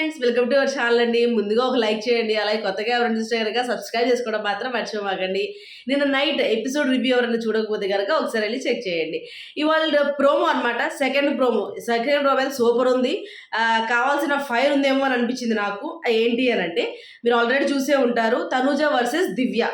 Friends welcome to our channel అండి. ముందుగా ఒక లైక్ చేయండి. అలాగే కొత్తగా ఎవరైనా చూస్తే కనుక సబ్స్క్రైబ్ చేసుకోవడం మాత్రం మర్చిపోమాకండి. నేను నైట్ ఎపిసోడ్ రివ్యూ ఎవరైనా చూడకపోతే కనుక ఒకసారి వెళ్ళి చెక్ చేయండి. ఇవాళ ప్రోమో అన్నమాట. సెకండ్ ప్రోమో సెకండ్ ప్రోమో అయితే సూపర్ ఉంది. కావాల్సిన ఫైర్ ఉందేమో అని అనిపించింది నాకు. ఏంటి అని అంటే మీరు ఆల్రెడీ చూసే ఉంటారు. తనూజ వర్సెస్ దివ్య.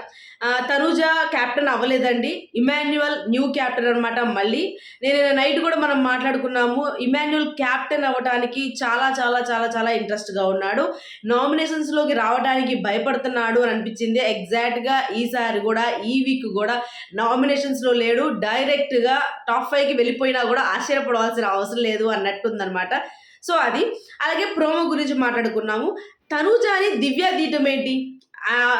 తనుజా క్యాప్టెన్ అవ్వలేదండి. ఇమాన్యువల్ న్యూ క్యాప్టెన్ అనమాట మళ్ళీ. నేను నైట్ కూడా మనం మాట్లాడుకున్నాము. ఇమాన్యువల్ క్యాప్టెన్ అవ్వడానికి చాలా చాలా చాలా చాలా ఇంట్రెస్ట్గా ఉన్నాడు. నామినేషన్స్లోకి రావడానికి భయపడుతున్నాడు అని అనిపించింది. ఎగ్జాక్ట్గా ఈసారి కూడా ఈ వీక్ కూడా నామినేషన్స్లో లేడు. డైరెక్ట్గా టాప్ ఫైవ్కి వెళ్ళిపోయినా కూడా ఆశ్చర్యపడవలసిన అవసరం లేదు అన్నట్టుందనమాట సో అది. అలాగే ప్రోమో గురించి మాట్లాడుకున్నాము. తనుజాని దివ్య దీటం ఏంటి?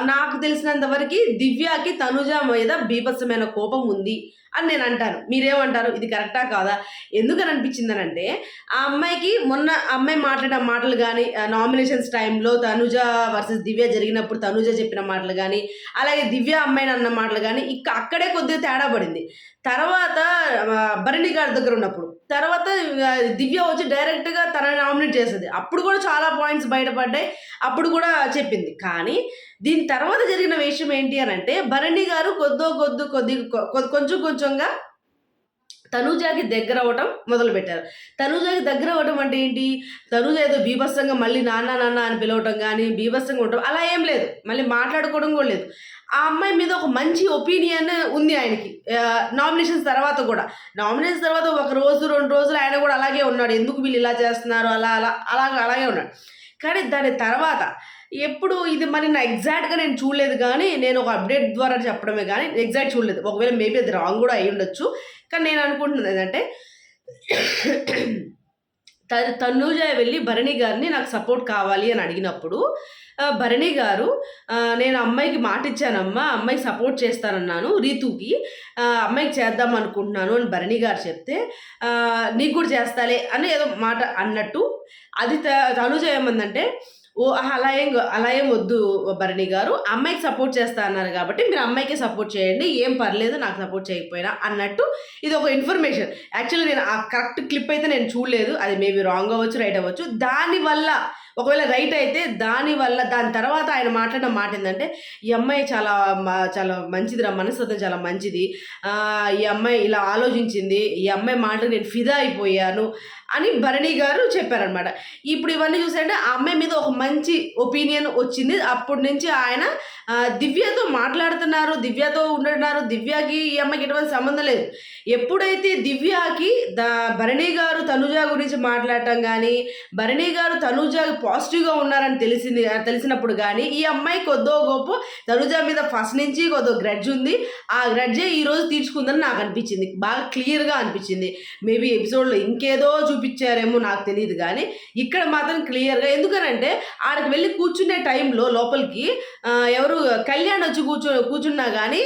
నాకు తెలిసినంత వరకు దివ్యకి తనుజ మీద బీభత్సమైన కోపం ఉంది అని నేను అంటాను. మీరేమంటారు? ఇది కరెక్టా కాదా? ఎందుకని అనిపించిందని అంటే ఆ అమ్మాయికి మొన్న అమ్మాయి మాట్లాడిన మాటలు కానీ నామినేషన్స్ టైంలో తనుజ వర్సెస్ దివ్య జరిగినప్పుడు తనుజ చెప్పిన మాటలు కానీ అలాగే దివ్య అమ్మాయిని అన్న మాటలు కానీ ఇక అక్కడే కొద్దిగా తేడా పడింది. తర్వాత ఆ, భరణి గారి దగ్గర ఉన్నప్పుడు తర్వాత దివ్య వచ్చి డైరెక్ట్గా తనని నామినేట్ చేస్తుంది అప్పుడు కూడా చాలా పాయింట్స్ బయటపడ్డాయి. అప్పుడు కూడా చెప్పింది. కానీ దీని తర్వాత జరిగిన విషయం ఏంటి అని అంటే భరణి గారు కొద్దో కొద్దు కొద్ది కొంచెం కొంచెంగా తనూజాకి దగ్గర అవ్వటం మొదలుపెట్టారు. తనూజాకి దగ్గర అవ్వటం అంటే ఏంటి? తనూజ ఏదో బీభత్సంగా మళ్ళీ నాన్న నాన్న అని పిలవటం కానీ బీభత్సంగా ఉండటం అలా ఏం లేదు. మళ్ళీ మాట్లాడుకోవడం కూడా లేదు. ఆ అమ్మాయి మీద ఒక మంచి ఒపీనియన్ ఉంది ఆయనకి. నామినేషన్స్ తర్వాత కూడా. నామినేషన్స్ తర్వాత ఒక రోజు రెండు రోజులు ఆయన కూడా అలాగే ఉన్నాడు. ఎందుకు వీళ్ళు ఇలా చేస్తున్నారు? అలా అలా అలా అలాగే ఉన్నాడు. కానీ దాని తర్వాత ఎప్పుడు ఇది మరి నా ఎగ్జాక్ట్గా నేను చూడలేదు కానీ నేను ఒక అప్డేట్ ద్వారా చెప్పడమే కానీ ఎగ్జాక్ట్ చూడలేదు. ఒకవేళ మేబీ అది రాంగ్ కూడా అయి ఉండొచ్చు కానీ నేను అనుకుంటున్నది ఏంటంటే త- తనూజ వెళ్ళి భరణి గారిని నాకు సపోర్ట్ కావాలి అని అడిగినప్పుడు భరణి గారు నేను అమ్మాయికి మాట ఇచ్చానమ్మా అమ్మాయికి సపోర్ట్ చేస్తానన్నాను రీతుకి అమ్మాయికి చేద్దాం అనుకుంటున్నాను అని భరణి గారు చెప్తే నీకు కూడా చేస్తాలే అని ఏదో మాట అన్నట్టు అది త- తనుజ ఏమందంటే ఓ అలా ఏం అలా ఏం వద్దు భరణి గారు. అమ్మాయికి సపోర్ట్ చేస్తా అన్నారు కాబట్టి మీరు అమ్మాయికి సపోర్ట్ చేయండి. ఏం పర్లేదు నాకు సపోర్ట్ చేయకపోయినా అన్నట్టు ఇది ఒక ఇన్ఫర్మేషన్ యాక్చువల్లీ నేను ఆ కరెక్ట్ క్లిప్ అయితే నేను చూడలేదు. అది మేబీ రాంగ్ అవ్వచ్చు రైట్ అవ్వచ్చు. దానివల్ల ఒకవేళ రైట్ అయితే దానివల్ల దాని తర్వాత ఆయన మాట్లాడిన మాట ఏంటంటే ఈ అమ్మాయి చాలా చాలా చాలా మంచిదిరా మనస్తత్వం చాలా మంచిది. ఈ అమ్మాయి ఇలా ఆలోచించింది ఈ అమ్మాయి మాట నేను ఫిదా అయిపోయాను అని భరణి గారు చెప్పారనమాట ఇప్పుడు ఇవన్నీ చూసారంటే ఆ అమ్మాయి మీద ఒక మంచి ఒపీనియన్ వచ్చింది. అప్పటి నుంచి ఆయన దివ్యతో మాట్లాడుతున్నారు దివ్యతో ఉంటున్నారు. దివ్యకి ఈ అమ్మాయికి ఎటువంటి సంబంధం లేదు. ఎప్పుడైతే దివ్యకి ద భరణి గారు తనుజ గురించి మాట్లాడటం కానీ భరణి గారు తనుజ పాజిటివ్గా ఉన్నారని తెలిసింది తెలిసినప్పుడు కానీ ఈ అమ్మాయి కొద్దో గొప్ప తనుజ మీద ఫస్ట్ నుంచి కొద్దో గ్రడ్జ్ ఉంది. ఆ గ్రడ్జే ఈరోజు తీర్చుకుందని నాకు అనిపించింది. బాగా క్లియర్గా అనిపించింది. మేబీ ఎపిసోడ్లో ఇంకేదో చూపించారేమో నాకు తెలియదు కానీ ఇక్కడ మాత్రం క్లియర్గా ఎందుకనంటే ఆడకి వెళ్ళి కూర్చునే టైంలో లోపలికి ఎవరు కళ్యాణ్ వచ్చి కూర్చో కూర్చున్నా కానీ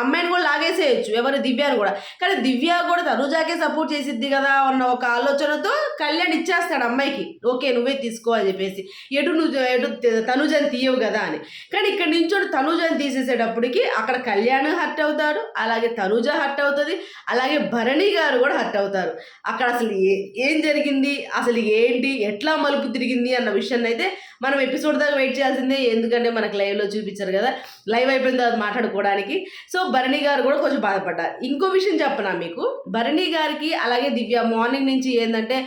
అమ్మాయిని కూడా లాగేసేయచ్చు. ఎవరు దివ్యాని కూడా. కానీ దివ్య కూడా తనుజాకే సపోర్ట్ చేసిద్ది కదా అన్న ఒక ఆలోచనతో కళ్యాణ్ ఇచ్చేస్తాడు అమ్మాయికి. ఓకే నువ్వే తీసుకో అని చెప్పేసి. ఎటు నువ్వు ఎటు తనుజని తీయవు కదా అని. కానీ ఇక్కడ నుంచోడు తనుజని తీసేసేటప్పటికి అక్కడ కళ్యాణ్ హర్ట్ అవుతాడు అలాగే తనుజ హర్ట్ అవుతుంది అలాగే భరణి గారు కూడా హర్ట్ అవుతారు. అక్కడ అసలు ఏ ఏం జరిగింది అసలు ఏంటి ఎట్లా మలుపు తిరిగింది అన్న విషయాన్ని అయితే మనం ఎపిసోడ్ దాకా వెయిట్ చేయాల్సిందే ఎందుకంటే మనకు లైవ్లో చూపించారు కదా లైవ్ అయిపోయిన తర్వాత మాట్లాడుకోవడానికి. సో భరణి గారు కూడా కొంచెం బాధపడ్డారు. ఇంకో విషయం చెప్పనా మీకు? భరణి గారికి అలాగే దివ్య మార్నింగ్ నుంచి ఏంటంటే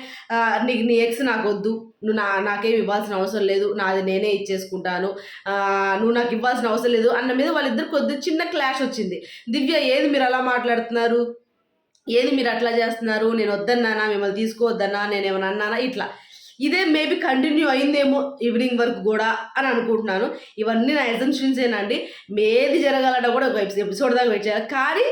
నీకు నీ ఎక్స్ నాకు వద్దు నువ్వు నా నాకేం ఇవ్వాల్సిన అవసరం లేదు. నాది నేనే ఇచ్చేసుకుంటాను. నువ్వు నాకు ఇవ్వాల్సిన అవసరం లేదు అన్న మీద వాళ్ళిద్దరు కొద్ది చిన్న క్లాష్ వచ్చింది. దివ్య ఏది మీరు అలా మాట్లాడుతున్నారు? ఏది మీరు అట్లా చేస్తున్నారు? నేను వద్దన్నానా? మిమ్మల్ని తీసుకోవద్దన్నా? నేను ఏమైనా అన్నానా? ఇట్లా. ఇదే మేబీ కంటిన్యూ అయిందేమో ఈవినింగ్ వరకు కూడా అని అనుకుంటున్నాను. ఇవన్నీ నా ఎజంప్షన్సేనండి మేది జరగాలన్నా కూడా ఒక ఎపిసోడ్ దాకా వెయిట్ చేయాలి. కానీ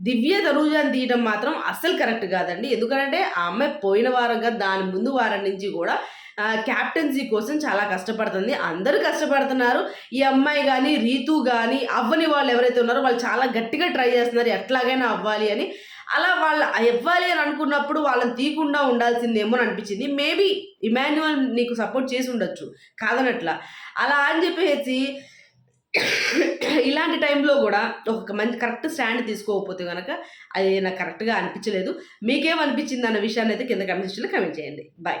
దివ్య తనూజాన్ని తీయడం మాత్రం అస్సలు కరెక్ట్ కాదండి. ఎందుకంటే ఆ అమ్మాయి పోయిన వారంగా దాని ముందు వారం నుంచి కూడా క్యాప్టెన్సీ కోసం చాలా కష్టపడుతుంది. అందరూ కష్టపడుతున్నారు. ఈ అమ్మాయి కానీ రీతు కానీ అవ్వని వాళ్ళు ఎవరైతే ఉన్నారో వాళ్ళు చాలా గట్టిగా ట్రై చేస్తున్నారు. ఎట్లాగైనా అవ్వాలి అని. అలా వాళ్ళు ఇవ్వాలి అని అనుకున్నప్పుడు వాళ్ళని తీయకుండా ఉండాల్సిందేమో అని అనిపించింది. మేబీ ఇమాన్యువల్ నీకు సపోర్ట్ చేసి ఉండొచ్చు. కాదనట్లా. అలా అని చెప్పేసి ఇలాంటి టైంలో కూడా ఒక మంచి కరెక్ట్ స్టాండ్ తీసుకోకపోతే కనుక అది నాకు కరెక్ట్గా అనిపించలేదు. మీకేమనిపించింది అన్న విషయాన్ని అయితే కింద కమెంట్ సెక్షన్లో కమెంట్ చేయండి. బాయ్